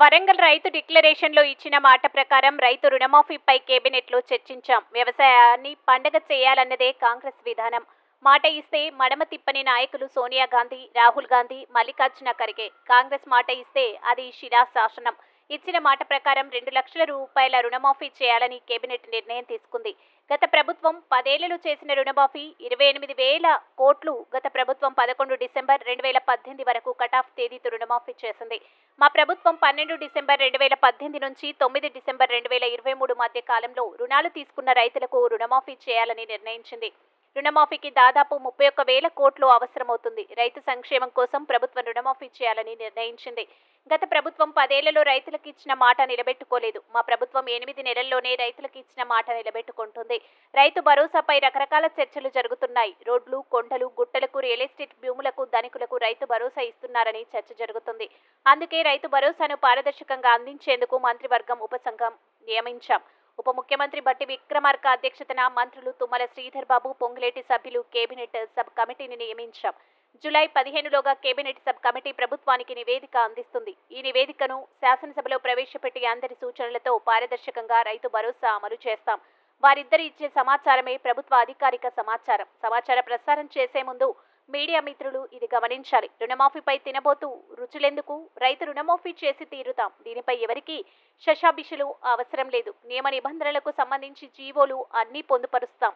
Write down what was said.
వరంగల్ రైతు డిక్లరేషన్లో ఇచ్చిన మాట ప్రకారం రైతు రుణమాఫీపై కేబినెట్లో చర్చించాం. వ్యవసాయాన్ని పండగ చేయాలన్నదే కాంగ్రెస్ విధానం. మాట ఇస్తే మడమ తిప్పని నాయకులు సోనియా గాంధీ రాహుల్ గాంధీ మల్లికార్జున ఖర్గే. కాంగ్రెస్ మాట ఇస్తే అది శిలాశాసనం ఇచ్చిన మాట ప్రకారం రెండు లక్షల రూపాయల రుణమాఫీ చేయాలని కేబినెట్ నిర్ణయం తీసుకుంది. గత ప్రభుత్వం పదేళ్ళలో చేసిన రుణమాఫీ ఇరవై ఎనిమిది వేల కోట్లు గత ప్రభుత్వం పదకొండు డిసెంబర్ రెండు వేల పద్దెనిమిది వరకు కటాఫ్ తేదీతో రుణమాఫీ చేసింది. మా ప్రభుత్వం పన్నెండు డిసెంబర్ రెండు వేల పద్దెనిమిది నుంచి తొమ్మిది డిసెంబర్ రెండు వేల ఇరవై మూడు మధ్య కాలంలో రుణాలు తీసుకున్న రైతులకు రుణమాఫీ చేయాలని నిర్ణయించింది. రుణమాఫీకి దాదాపు ముప్పై ఒక్క వేల కోట్లు అవసరమవుతుంది. రైతు సంక్షేమం కోసం ప్రభుత్వం రుణమాఫీ చేయాలని నిర్ణయించింది. గత ప్రభుత్వం పదేళ్ళలో రైతులకు ఇచ్చిన మాట నిలబెట్టుకోలేదు. మా ప్రభుత్వం ఎనిమిది నెలల్లోనే రైతులకు ఇచ్చిన మాట నిలబెట్టుకుంటుంది. రైతు భరోసాపై రకరకాల చర్చలు జరుగుతున్నాయి. రోడ్లు కొండలు గుట్టలకు రియల్ ఎస్టేట్ భూములకు ధనికులకు రైతు భరోసా ఇస్తున్నారని చర్చ జరుగుతుంది. అందుకే రైతు భరోసాను పారదర్శకంగా అందించేందుకు మంత్రివర్గం ఉపసంఘం నియమించాం. ఉప ముఖ్యమంత్రి బట్టి విక్రమార్క అధ్యక్షతన మంత్రులు తుమ్మల శ్రీధర్ బాబు పొంగులేటి సభ్యులు కేబినెట్ సబ్ కమిటీని నియమించాం. జులై పదిహేనులోగా కేబినెట్ సబ్ కమిటీ ప్రభుత్వానికి నివేదిక అందిస్తుంది. ఈ నివేదికను శాసనసభలో ప్రవేశపెట్టి అందరి సూచనలతో పారదర్శకంగా రైతు భరోసా అమలు చేస్తాం. వారిద్దరు ఇచ్చే సమాచారమే ప్రభుత్వ అధికారిక సమాచారం. సమాచార ప్రసారం చేసే ముందు మీడియా మిత్రులు ఇది గమనించాలి. రుణమాఫీపై తినబోతూ రుచులెందుకు? రైతు రుణమాఫీ చేసి తీరుతాం. దీనిపై ఎవరికీ శశాభిషలు అవసరం లేదు. నియమ నిబంధనలకు సంబంధించి జీవోలు అన్నీ పొందుపరుస్తాం.